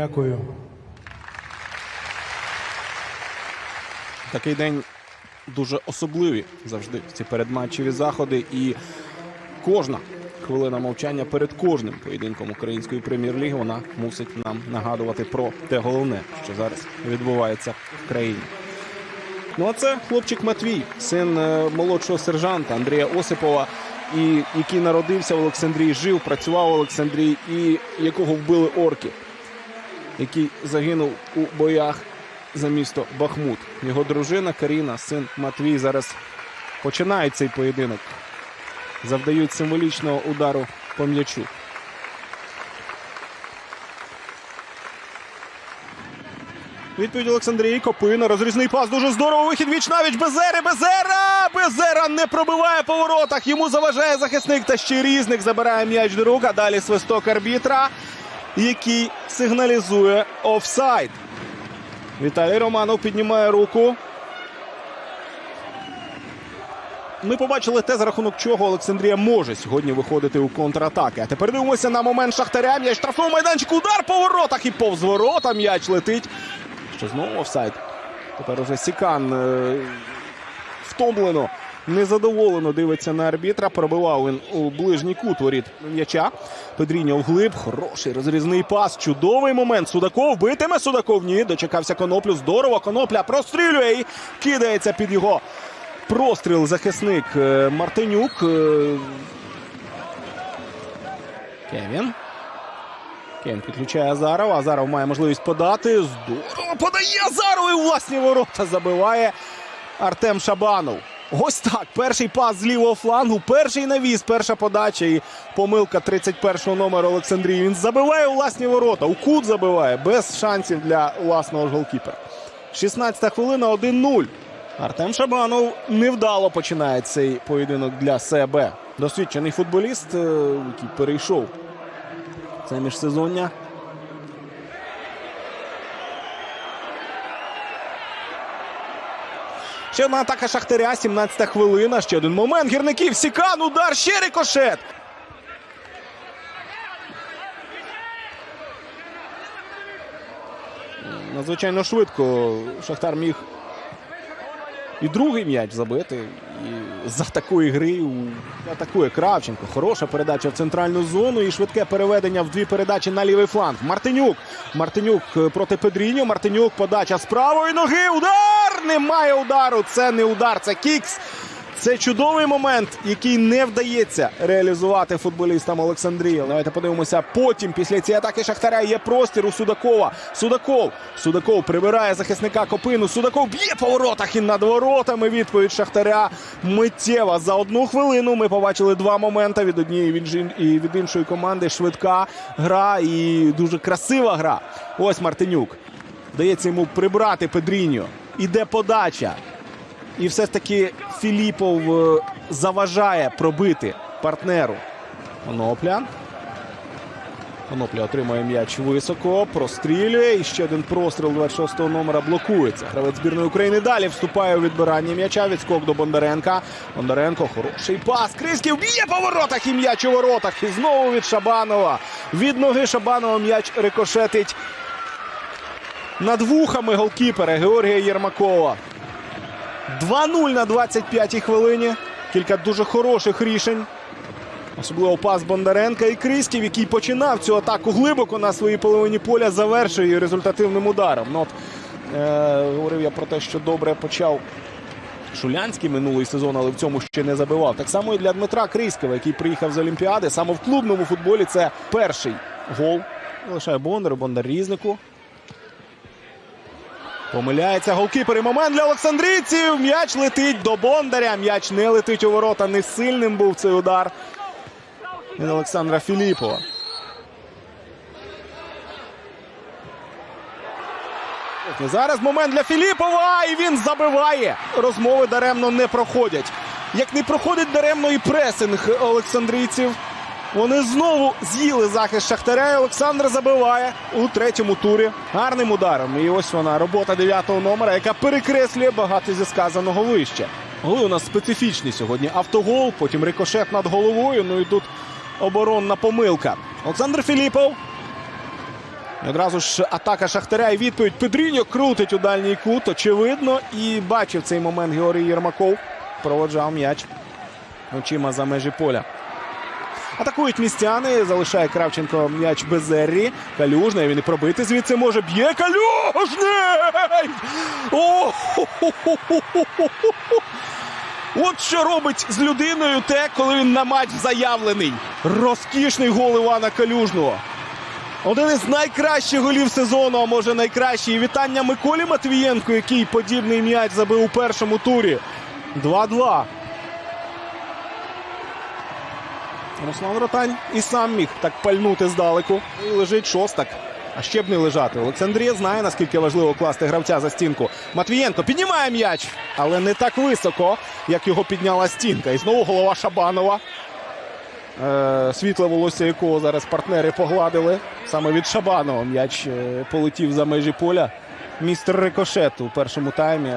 Дякую. Такий день дуже особливі завжди ці передматчеві заходи. І кожна хвилина мовчання перед кожним поєдинком української прем'єр-ліги вона мусить нам нагадувати про те головне, що зараз відбувається в країні. Ну а це хлопчик Матвій, син е, молодшого сержанта Андрія Осипова, і який народився в Олександрії, жив, працював в Олександрії, і якого вбили орки, який загинув у боях за місто Бахмут. Його дружина Каріна, син Матвій зараз починають цей поєдинок. Завдають символічного удару по м'ячу. Відповідь Олександрії Копина. Розрізний пас. Дуже здорово. Вихід віч навіч Безери. Безера! Безера не пробиває по воротах. Йому заважає захисник та ще різник забирає м'яч до рук. А далі свисток арбітра, який сигналізує офсайд. Віталій Романов піднімає руку. Ми побачили те, за рахунок чого Олександрія може сьогодні виходити у контратаки. А тепер дивимося на момент Шахтаря. М'яч штрафного майданчику. Удар по воротах і повз ворота м'яч летить. Що знову офсайд. Тепер уже Сікан е, втомлено, незадоволено дивиться на арбітра. Пробивав він у ближній кут воріт м'яча. Педріньо вглиб. Хороший розрізний пас. Чудовий момент. Судаков битиме Судаков. Ні, дочекався коноплю. Здорово. Конопля прострілює і кидається під його простріл захисник е, Мартинюк. Е, Кевін. Кен підключає Азарова. Азаров має можливість подати. Здорово подає Азаров і власні ворота забиває Артем Шабанов. Ось так. Перший пас з лівого флангу, перший навіс, перша подача і помилка 31-го номеру Олександрії. Він забиває у власні ворота. У кут забиває без шансів для власного ж голкіпера. 16-та хвилина 1-0. Артем Шабанов невдало починає цей поєдинок для себе. Досвідчений футболіст, е, який перейшов це міжсезоння. Ще одна атака Шахтаря, 17-та хвилина. Ще один момент. Гірників. Сікан. Удар. Ще рикошет. Надзвичайно швидко Шахтар міг і другий м'яч забити. І за такої гри атакує Кравченко. Хороша передача в центральну зону і швидке переведення в дві передачі на лівий фланг. Мартинюк. Мартинюк е, проти Педріньо. Мартинюк подача з правої ноги. Удар! Немає удару. Це не удар, це кікс. Це чудовий момент, який не вдається реалізувати футболістам Олександрії. Давайте подивимося. Потім, після цієї атаки Шахтаря, є простір у Судакова. Судаков. Судаков прибирає захисника Копину. Судаков б'є по воротах і над воротами. Відповідь Шахтаря миттєва. За одну хвилину ми побачили два моменти від однієї і від іншої команди. Швидка гра і дуже красива гра. Ось Мартинюк. Вдається йому прибрати Педріньо. Іде подача. І все ж таки Філіпов е, заважає пробити партнеру. Конопля. Конопля отримує м'яч високо, прострілює. І ще один простріл 26-го номера блокується. Гравець збірної України далі вступає у відбирання м'яча. Відскок до Бондаренка. Бондаренко хороший пас. Криськів б'є по воротах і м'яч у воротах. І знову від Шабанова. Від ноги Шабанова м'яч рикошетить над вухами голкіпера Георгія Єрмакова. 2-0 на 25-й хвилині. Кілька дуже хороших рішень. Особливо пас Бондаренка і Криськів, який починав цю атаку глибоко на своїй половині поля, завершує результативним ударом. Ну, от, е, говорив я про те, що добре почав Шулянський минулий сезон, але в цьому ще не забивав. Так само і для Дмитра Криськова, який приїхав з Олімпіади. Саме в клубному футболі це перший гол. Лишає Бондар, Бондар різнику. Помиляється голкіпер і момент для Олександрійців. М'яч летить до Бондаря. М'яч не летить у ворота. Не сильним був цей удар. Від Олександра Філіпова. Зараз момент для Філіпова. І він забиває. Розмови даремно не проходять. Як не проходить даремно і пресинг Олександрійців. Вони знову з'їли захист Шахтаря. і Олександр забиває у третьому турі гарним ударом. І ось вона робота дев'ятого номера, яка перекреслює багато зі сказаного вище. Голи у нас специфічні сьогодні. Автогол, потім рикошет над головою. Ну і тут оборонна помилка. Олександр Філіпов І Одразу ж атака Шахтаря і відповідь. Педріньо крутить у дальній кут, очевидно. І бачив цей момент Георгій Єрмаков. Проводжав м'яч очима за межі поля. Атакують містяни. Залишає Кравченко м'яч Безеррі. Калюжний. Він і пробити звідси може. Б'є Калюжний! О! От що робить з людиною те, коли він на матч заявлений. Розкішний гол Івана Калюжного. Один із найкращих голів сезону, а може найкращий. Вітання Миколі Матвієнку, який подібний м'яч забив у першому турі. 2-2. Руслан Ротань і сам міг так пальнути здалеку. І лежить шостак. А ще б не лежати. Олександрія знає, наскільки важливо класти гравця за стінку. Матвієнко піднімає м'яч, але не так високо, як його підняла стінка. І знову голова Шабанова. Е, світле волосся якого зараз партнери погладили. Саме від Шабанова м'яч е, полетів за межі поля. Містер Рикошет у першому таймі.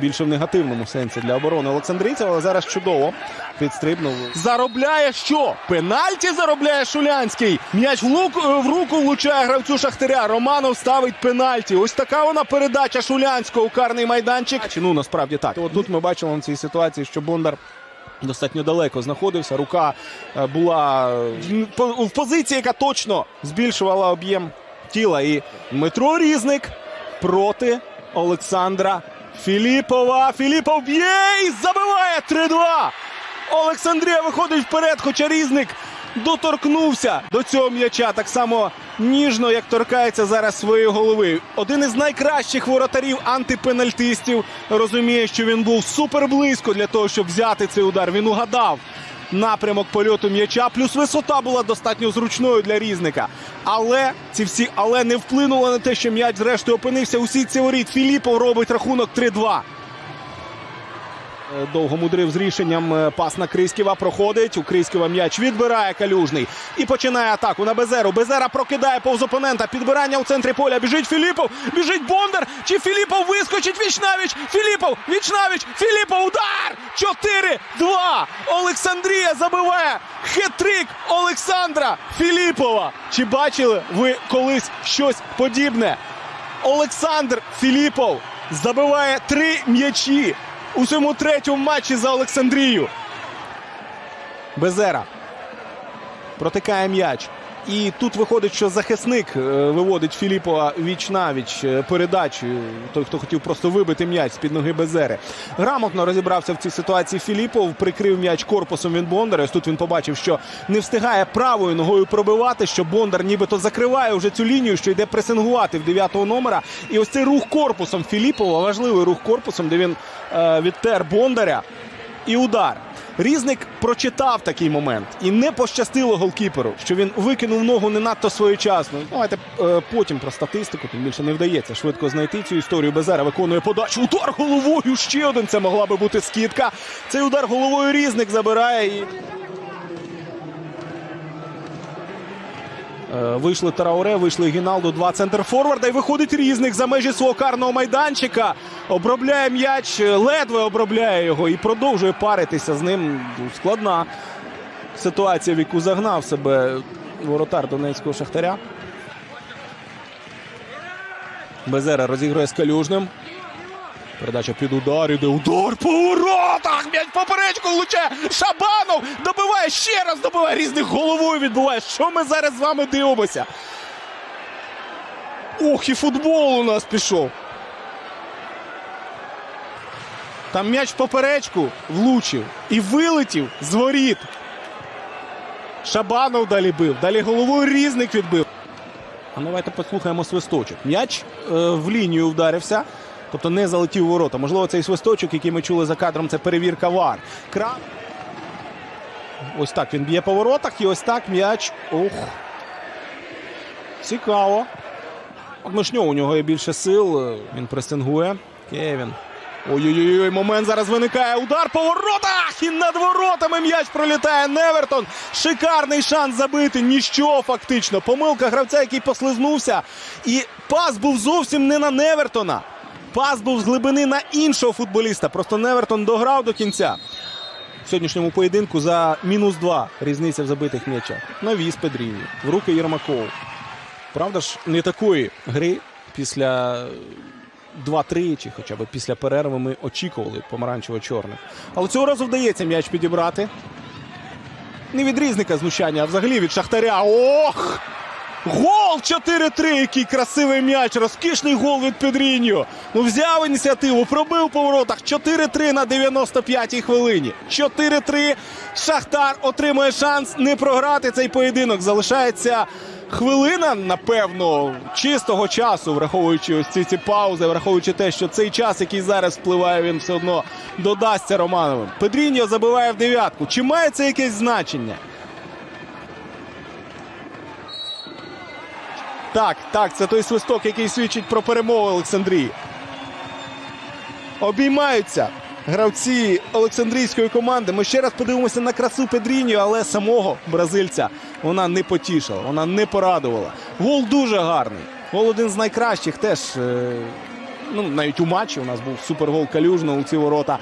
Більше в негативному сенсі для оборони Олександрійців, але зараз чудово підстрибнув. Заробляє що? Пенальті заробляє Шулянський. М'яч в, лук, е, в руку влучає гравцю Шахтаря. Романов ставить пенальті. Ось така вона передача Шулянського у карний майданчик. Чи ну насправді так. От тут ми бачимо в цій ситуації, що Бондар достатньо далеко знаходився. Рука е, була в позиції, яка точно збільшувала об'єм тіла. І Дмитро Різник проти Олександра Філіпова. Філіпов б'є і забиває 3-2. Олександрія виходить вперед, хоча Різник доторкнувся до цього м'яча так само ніжно, як торкається зараз своєї голови. Один із найкращих воротарів антипенальтистів розуміє, що він був супер близько для того, щоб взяти цей удар. Він угадав напрямок польоту м'яча, плюс висота була достатньо зручною для різника. Але ці всі але не вплинуло на те, що м'яч зрештою опинився у сітці воріт. Філіпов робить рахунок 3-2. Е, Довго мудрив з рішенням е, пас на Крисківа проходить. У Крисківа м'яч відбирає калюжний і починає атаку на Безеру. Безера прокидає повз опонента. Підбирання у центрі поля. Біжить Філіпов. Біжить Бондар. Чи Філіпов вискочить вічнавіч? Філіпов! Вічнавіч! Філіпов! Удар! 4-2! Олександрія забиває хет-трик Олександра Філіпова. Чи бачили ви колись щось подібне? Олександр Філіпов забиває три м'ячі у цьому третьому матчі за Олександрію. Безера протикає м'яч. І тут виходить, що захисник е, виводить Філіпова віч навіч е, передачею. Той, хто хотів просто вибити м'яч з під ноги Безери. Грамотно розібрався в цій ситуації Філіпов, прикрив м'яч корпусом від Бондаря. Ось тут він побачив, що не встигає правою ногою пробивати, що Бондар нібито закриває вже цю лінію, що йде пресингувати в дев'ятого номера. І ось цей рух корпусом Філіпова, важливий рух корпусом, де він е, відтер Бондаря. І удар. Різник прочитав такий момент і не пощастило голкіперу, що він викинув ногу не надто своєчасно. Давайте е, потім про статистику, тим більше не вдається швидко знайти цю історію. Безера виконує подачу. Удар головою. Ще один. Це могла би бути скидка. Цей удар головою різник забирає. І... Вийшли Тарауре, вийшли Гіналду, два центр форварда і виходить різник за межі свого карного майданчика. Обробляє м'яч, е, ледве обробляє його і продовжує паритися з ним. Ну, Складна ситуація, в яку загнав себе воротар Донецького шахтаря. Безера розігрує з Калюжним. Передача під удар, іде удар по воротах! М'яч поперечку влучає! Шабанов добиває ще раз, добиває різних головою відбуває. Що ми зараз з вами дивимося? Ох, і футбол у нас пішов. Там м'яч в поперечку влучив і вилетів з воріт. Шабанов далі бив, далі головою різник відбив. А ну, давайте послухаємо свисточок. М'яч е, в лінію вдарився, тобто не залетів у ворота. Можливо, цей свисточок, який ми чули за кадром, це перевірка вар. Кра... Ось так він б'є по воротах, і ось так м'яч. Ох. Цікаво. От Мишньо, у нього є більше сил. Він пресингує. Кевін. Ой-ой-ой, момент зараз виникає. Удар по воротах! І над воротами м'яч пролітає Невертон. Шикарний шанс забити. Ніщо фактично. Помилка гравця, який послизнувся. І пас був зовсім не на Невертона. Пас був з глибини на іншого футболіста. Просто Невертон дограв до кінця. В сьогоднішньому поєдинку за мінус два різниця в забитих м'ячах. Навіс Педрівні. В руки Єрмаков. Правда ж, не такої гри після 2-3 чи хоча б після перерви ми очікували помаранчево-чорних. Але цього разу вдається м'яч підібрати. Не від різника знущання, а взагалі від Шахтаря. Ох! Гол 4-3! Який красивий м'яч! Розкішний гол від Педріньо. Ну взяв ініціативу, пробив по воротах. 4-3 на 95-й хвилині. 4-3. Шахтар отримує шанс не програти цей поєдинок. Залишається хвилина, напевно, чистого часу, враховуючи ось ці, ці паузи, враховуючи те, що цей час, який зараз впливає, він все одно додасться Романовим. Педріньо забиває в дев'ятку. Чи має це якесь значення? Так, так, це той свисток, який свідчить про перемогу Олександрії. Обіймаються гравці Олександрійської команди. Ми ще раз подивимося на красу Педріньо, але самого бразильця вона не потішила, вона не порадувала. Гол дуже гарний. Гол один з найкращих теж. е, Ну, навіть у матчі у нас був супергол Калюжного у ці ворота.